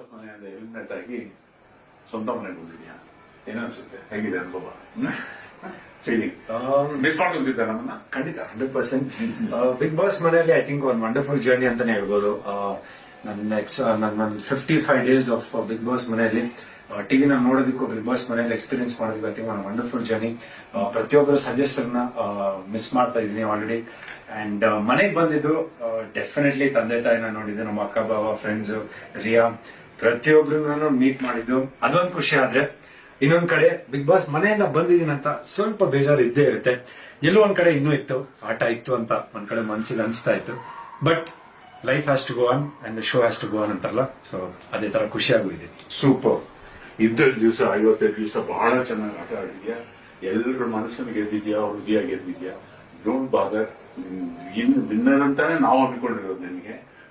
Boss ಮನೆಯಿಂದ eliminate ಆಗಿ ಸ್ವಂತ ಮನೆಗೆ ಬಂದಿದ್ಯಾ? ಏನನ್ಸುತ್ತೆ ಹೇಗಿದೆ ಅನುಭವ? ಫೀಲಿಂಗ್ ಮಿಸ್ ಮಾಡ್ಕೊಂತಿದ್ದೆ ನಮ್ಮನ್ನ? ಖಂಡಿತ. ಹಂಡ್ರೆಡ್ ಪರ್ಸೆಂಟ್ ಬಿಗ್ ಬಾಸ್ ಮನೆಯಲ್ಲಿ ಐ ಥಿಂಕ್ ಒಂದು ವಂಡರ್ಫುಲ್ ಜರ್ನಿ ಅಂತಾನೆ ಹೇಳ್ಬೋದು. ನನ್ನ ನೆಕ್ಸ್ಟ್ ನನ್ನ fifty five days of Bigg Boss ಮನೆಯಲ್ಲಿ. ಟಿವಿನ ನೋಡೋದಕ್ಕೂ ಬಿಗ್ ಬಾಸ್ ಮನೆಯಲ್ಲಿ ಎಕ್ಸ್ಪೀರಿಯನ್ಸ್ ಮಾಡೋದಕ್ಕೂ ಐ ಥಿಂಕ್ ಒಂದು ವಂಡರ್ಫುಲ್ ಜರ್ನಿ ಪ್ರತಿಯೊಬ್ಬರ ಸಜೆಸ್ಟನ್ನ ಮಿಸ್ ಮಾಡ್ತಾ ಇದ್ದೀನಿ ಆಲ್ರೆಡಿ ಅಂಡ್ ಮನೆಗೆ ಬಂದಿದ್ದು ಡೆಫಿನೆಟ್ಲಿ ತಂದೆ ತಾಯಿನ ನೋಡಿದ್ದೆ ನಮ್ಮ ಅಕ್ಕ ಬಾಬಾ ಫ್ರೆಂಡ್ಸ್ ರಿಯಾ. ಪ್ರತಿಯೊಬ್ಬರನ್ನು ಮೀಟ್ ಮಾಡಿದ್ದು. ಅದೊಂದು ಖುಷಿ ಆದ್ರೆ, ಇನ್ನೊಂದ್ ಕಡೆ ಬಿಗ್ ಬಾಸ್ ಮನೆಯಿಂದ ಅಂತ ಸ್ವಲ್ಪ ಬೇಜಾರು ಇದ್ದೇ ಇರುತ್ತೆ. ಎಲ್ಲೋ ಒಂದ್ ಕಡೆ ಇನ್ನೂ ಇತ್ತು, ಆಟ ಇತ್ತು ಅಂತ ಒಂದ್ ಕಡೆ ಮನ್ಸಿಗೆ ಅನ್ಸ್ತಾ ಇತ್ತು. But life has to go on and show has to go on ಅಂತಲ್ಲ ಸೊ ಅದೇ ತರ ಖುಷಿಯಾಗೂ ಇದೆ. ಸೂಪರ್ ಇದ್ದಷ್ಟು ದಿವಸ, ಐವತ್ತೈದು ದಿವಸ ಬಹಳ ಚೆನ್ನಾಗಿ ಆಟ ಆಡಿದ್ಯಾ? ಎಲ್ಲರ ಮನಸ್ಸನ್ನು ಗೆದ್ದಿದ್ಯಾ? ಹೃದಯ ಗೆದ್ದಿದ್ಯಾ? ಡೋಂಟ್ ಬಾದರ್ ಇನ್ನು ವಿನ್ನರ್ ಅಂತಾನೆ ನಾವು ಅನ್ಕೊಂಡಿರೋದು ನಿನಗೆ.